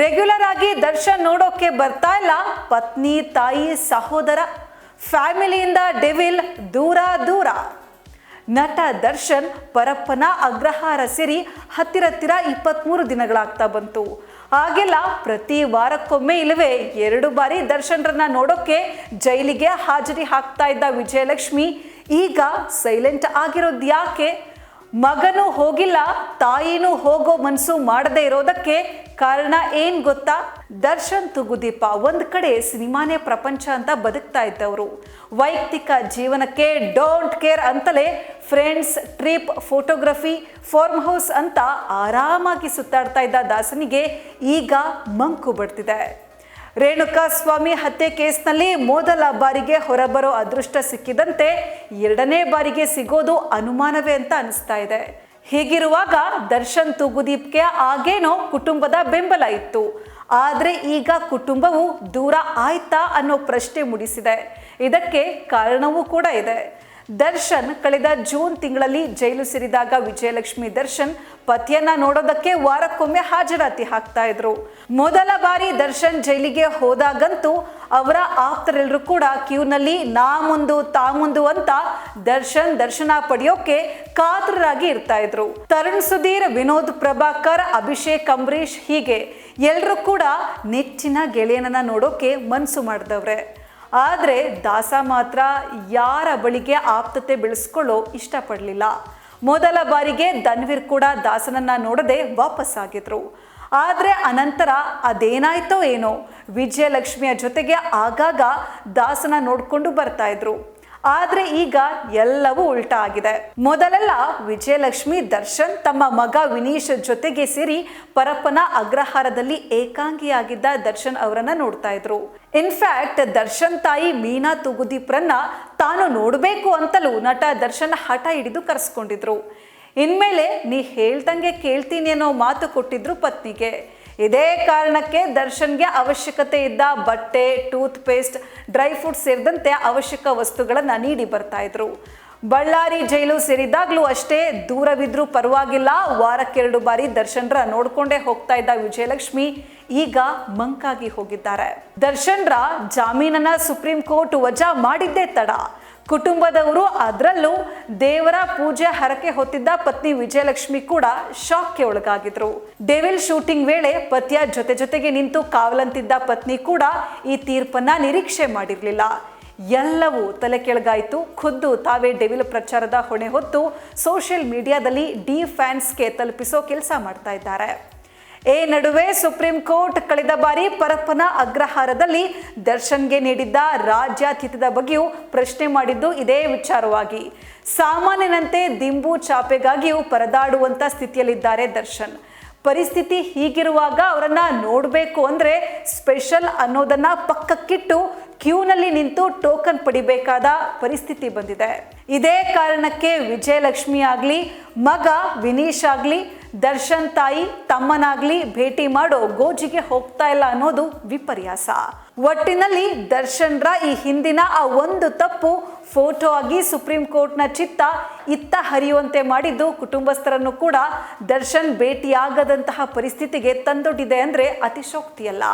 Regular ಆಗಿ ದರ್ಶನ್ ನೋಡೋಕೆ ಬರ್ತಾ ಇಲ್ಲ. ಪತ್ನಿ, ತಾಯಿ, ಸಹೋದರ, ಫ್ಯಾಮಿಲಿಯಿಂದ ಡೆವಿಲ್ ದೂರ ದೂರ. ನಟ ದರ್ಶನ್ ಪರಪ್ಪನ ಅಗ್ರಹಾರ ಸೇರಿ ಹತ್ತಿರತ್ತಿರ ಇಪ್ಪತ್ತ್ಮೂರು ದಿನಗಳಾಗ್ತಾ ಬಂತು. ಹಾಗೆಲ್ಲ ಪ್ರತಿ ವಾರಕ್ಕೊಮ್ಮೆ ಇಲ್ಲವೇ ಎರಡು ಬಾರಿ ದರ್ಶನ್ರನ್ನ ನೋಡೋಕೆ ಜೈಲಿಗೆ ಹಾಜರಿ ಹಾಕ್ತಾ ಇದ್ದ ವಿಜಯಲಕ್ಷ್ಮಿ ಈಗ ಸೈಲೆಂಟ್ ಆಗಿರೋದು ಯಾಕೆ? ಮಗನೂ ಹೋಗಿಲ್ಲ, ತಾಯಿನೂ ಹೋಗೋ ಮನಸ್ಸು ಮಾಡದೇ ಇರೋದಕ್ಕೆ ಕಾರಣ ಏನ್ ಗೊತ್ತಾ? ದರ್ಶನ್ ತುಗುದೀಪ ಒಂದ್ ಕಡೆ ಸಿನಿಮಾನೇ ಪ್ರಪಂಚ ಅಂತ ಬದುಕ್ತಾ ಇದ್ದವರು. ವೈಯಕ್ತಿಕ ಜೀವನಕ್ಕೆ ಡೋಂಟ್ ಕೇರ್ ಅಂತಲೇ friends trip, photography, farm house ಅಂತ ಆರಾಮಾಗಿ ಸುತ್ತಾಡ್ತಾ ಇದ್ದ ದಾಸನಿಗೆ ಈಗ ಮಂಕು ಬಡ್ತಿದೆ ರೇಣುಕಾ ಸ್ವಾಮಿ ಹತ್ಯೆ ಕೇಸ್ನಲ್ಲಿ ಮೊದಲ ಬಾರಿಗೆ ಹೊರಬರೋ ಅದೃಷ್ಟ ಸಿಕ್ಕಿದಂತೆ ಎರಡನೇ ಬಾರಿಗೆ ಸಿಗೋದು ಅನುಮಾನವೇ ಅಂತ ಅನಿಸ್ತಾ ಇದೆ. ಹೀಗಿರುವಾಗ ದರ್ಶನ್ ತೂಗುದೀಪ್ಗೆ ಆಗೇನೋ ಕುಟುಂಬದ ಬೆಂಬಲ ಇತ್ತು. ಆದರೆ ಈಗ ಕುಟುಂಬವು ದೂರ ಆಯ್ತಾ ಅನ್ನೋ ಪ್ರಶ್ನೆ ಮೂಡಿಸಿದೆ. ಇದಕ್ಕೆ ಕಾರಣವೂ ಕೂಡ ಇದೆ. ದರ್ಶನ್ ಕಳೆದ ಜೂನ್ ತಿಂಗಳಲ್ಲಿ ಜೈಲು ಸೇರಿದಾಗ ವಿಜಯಲಕ್ಷ್ಮಿ ದರ್ಶನ್ ಪತಿಯನ್ನ ನೋಡೋದಕ್ಕೆ ವಾರಕ್ಕೊಮ್ಮೆ ಹಾಜರಾತಿ ಹಾಕ್ತಾ ಇದ್ರು. ಮೊದಲ ಬಾರಿ ದರ್ಶನ್ ಜೈಲಿಗೆ ಹೋದಾಗಂತೂ ಅವರ ಆಪ್ತರೆಲ್ಲರೂ ಕೂಡ ಕ್ಯೂನಲ್ಲಿ ನಾ ಮುಂದು, ತಾ ಮುಂದು ಅಂತ ದರ್ಶನ್ ದರ್ಶನ ಪಡೆಯೋಕೆ ಕಾತರರಾಗಿ ಇರ್ತಾ ಇದ್ರು. ತರುಣ್ ಸುಧೀರ್, ವಿನೋದ್ ಪ್ರಭಾಕರ್, ಅಭಿಷೇಕ್ ಅಂಬರೀಶ್ ಹೀಗೆ ಎಲ್ಲರೂ ಕೂಡ ನೆಚ್ಚಿನ ಗೆಳೆಯನನ್ನ ನೋಡೋಕೆ ಮನ್ಸು ಮಾಡಿದವ್ರೆ. ಆದರೆ ದಾಸ ಮಾತ್ರ ಯಾರ ಬಳಿಗೆ ಆಪ್ತತೆ ಬೆಳೆಸ್ಕೊಳ್ಳೋ ಇಷ್ಟಪಡಲಿಲ್ಲ. ಮೊದಲ ಬಾರಿಗೆ ಧನ್ವೀರ್ ಕೂಡ ದಾಸನನ್ನ ನೋಡದೆ ವಾಪಸ್ಸಾಗಿದ್ರು ಆದರೆ ಅನಂತರ ಅದೇನಾಯ್ತೋ ಏನೋ, ವಿಜಯಲಕ್ಷ್ಮಿಯ ಜೊತೆಗೆ ಆಗಾಗ ದಾಸನ ನೋಡಿಕೊಂಡು ಬರ್ತಾ ಇದ್ರು. ಆದ್ರೆ ಈಗ ಎಲ್ಲವೂ ಉಲ್ಟಾ ಆಗಿದೆ. ಮೊದಲೆಲ್ಲ ವಿಜಯಲಕ್ಷ್ಮಿ ದರ್ಶನ್ ತಮ್ಮ ಮಗ ವಿನೀಶ್ ಜೊತೆಗೆ ಸೇರಿ ಪರಪ್ಪನ ಅಗ್ರಹಾರದಲ್ಲಿ ಏಕಾಂಗಿಯಾಗಿದ್ದ ದರ್ಶನ್ ಅವರನ್ನ ನೋಡ್ತಾ ಇದ್ರು. ಇನ್ಫ್ಯಾಕ್ಟ್ ದರ್ಶನ್ ತಾಯಿ ಮೀನಾ ತುಗುದೀಪ್ರನ್ನ ತಾನು ನೋಡಬೇಕು ಅಂತಲೂ ನಟ ದರ್ಶನ್ ಹಠ ಹಿಡಿದು ಕರೆಸ್ಕೊಂಡಿದ್ರು. ಇನ್ಮೇಲೆ ನೀ ಹೇಳ್ದಂಗೆ ಕೇಳ್ತೀನಿ ಅನ್ನೋ ಮಾತು ಕೊಟ್ಟಿದ್ರು ಪತ್ನಿಗೆ. ಇದೇ ಕಾರಣಕ್ಕೆ ದರ್ಶನ್ಗೆ ಅವಶ್ಯಕತೆ ಇದ್ದ ಬಟ್ಟೆ ಟೂತ್ ಪೇಸ್ಟ್ ಡ್ರೈ ಫ್ರೂಟ್ ಸೇರಿದಂತೆ ಅವಶ್ಯಕ ವಸ್ತುಗಳನ್ನು ನೀಡಿ ಬರ್ತಾ ಇದ್ರು. ಬಳ್ಳಾರಿ ಜೈಲು ಸೇರಿದಾಗ್ಲೂ ಅಷ್ಟೇ ದೂರವಿದ್ರೂ ಪರವಾಗಿಲ್ಲ. ವಾರಕ್ಕೆರಡು ಬಾರಿ ದರ್ಶನ್ರ ನೋಡ್ಕೊಂಡೇ ಹೋಗ್ತಾ ಇದ್ದ ವಿಜಯಲಕ್ಷ್ಮಿ ಈಗ ಮಂಕಾಗಿ ಹೋಗಿದ್ದಾರೆ. ದರ್ಶನ್ರ ಜಾಮೀನನ್ನ ಸುಪ್ರೀಂ ಕೋರ್ಟ್ ವಜಾ ಮಾಡಿದ್ದೇ ತಡ. ಕುಟುಂಬದವರು ಅದರಲ್ಲೂ ದೇವರ ಪೂಜೆ ಹರಕೆ ಹೊತ್ತಿದ್ದ ಪತ್ನಿ ವಿಜಯಲಕ್ಷ್ಮಿ ಕೂಡ ಶಾಕ್ಗೆ ಒಳಗಾಗಿದ್ರು. ಡೆವಿಲ್ ಶೂಟಿಂಗ್ ವೇಳೆ ಪತಿಯ ಜೊತೆ ಜೊತೆಗೆ ನಿಂತು ಕಾವಲಂತಿದ್ದ ಪತ್ನಿ ಕೂಡ ಈ ತೀರ್ಪನ್ನ ನಿರೀಕ್ಷೆ ಮಾಡಿರಲಿಲ್ಲ. ಎಲ್ಲವೂ ತಲೆ ಕೆಳಗಾಯಿತು. ಖುದ್ದು ತಾವೇ ಡೆವಿಲ್ ಪ್ರಚಾರದ ಹೊಣೆ ಹೊತ್ತು ಸೋಷಿಯಲ್ ಮೀಡಿಯಾದಲ್ಲಿ ಡಿ ಫ್ಯಾನ್ಸ್ಗೆ ತಲುಪಿಸೋ ಕೆಲಸ ಮಾಡ್ತಾ ಇದ್ದಾರೆ. ಈ ನಡುವೆ ಸುಪ್ರೀಂ ಕೋರ್ಟ್ ಕಳೆದ ಬಾರಿ ಪರಪ್ಪನ ಅಗ್ರಹಾರದಲ್ಲಿ ದರ್ಶನ್ಗೆ ನೀಡಿದ್ದ ರಾಜ್ಯಾತೀತದ ಬಗ್ಗೆಯೂ ಪ್ರಶ್ನೆ ಮಾಡಿದ್ದು ಇದೇ ವಿಚಾರವಾಗಿ. ಸಾಮಾನ್ಯನಂತೆ ದಿಂಬು ಚಾಪೆಗಾಗಿಯೂ ಪರದಾಡುವಂತ ಸ್ಥಿತಿಯಲ್ಲಿದ್ದಾರೆ ದರ್ಶನ್. ಪರಿಸ್ಥಿತಿ ಹೀಗಿರುವಾಗ ಅವರನ್ನ ನೋಡಬೇಕು ಅಂದ್ರೆ ಸ್ಪೆಷಲ್ ಅನ್ನೋದನ್ನ ಪಕ್ಕಕ್ಕಿಟ್ಟು ಕ್ಯೂನಲ್ಲಿ ನಿಂತು ಟೋಕನ್ ಪಡಿಬೇಕಾದ ಪರಿಸ್ಥಿತಿ ಬಂದಿದೆ. ಇದೇ ಕಾರಣಕ್ಕೆ ವಿಜಯಲಕ್ಷ್ಮಿ ಆಗ್ಲಿ, ಮಗ ವಿನೀಶ್ ಆಗ್ಲಿ ದರ್ಶನ್ ತಾಯಿ ತಮ್ಮನಾಗ್ಲಿ ಭೇಟಿ ಮಾಡೋ ಗೋಜಿಗೆ ಹೋಗ್ತಾ ಇಲ್ಲ ಅನ್ನೋದು ವಿಪರ್ಯಾಸ. ಒಟ್ಟಿನಲ್ಲಿ ದರ್ಶನ್ರ ಈ ಹಿಂದಿನ ಆ ಒಂದು ತಪ್ಪು ಫೋಟೋ ಆಗಿ ಸುಪ್ರೀಂ ಕೋರ್ಟ್ನ ಚಿತ್ತ ಇತ್ತ ಹರಿಯುವಂತೆ ಮಾಡಿದ್ದು ಕುಟುಂಬಸ್ಥರನ್ನು ಕೂಡ ದರ್ಶನ್ ಭೇಟಿಯಾಗದಂತಹ ಪರಿಸ್ಥಿತಿಗೆ ತಂದೊಡ್ಡಿದೆ ಅಂದ್ರೆ ಅತಿಶೋಕ್ತಿಯಲ್ಲ.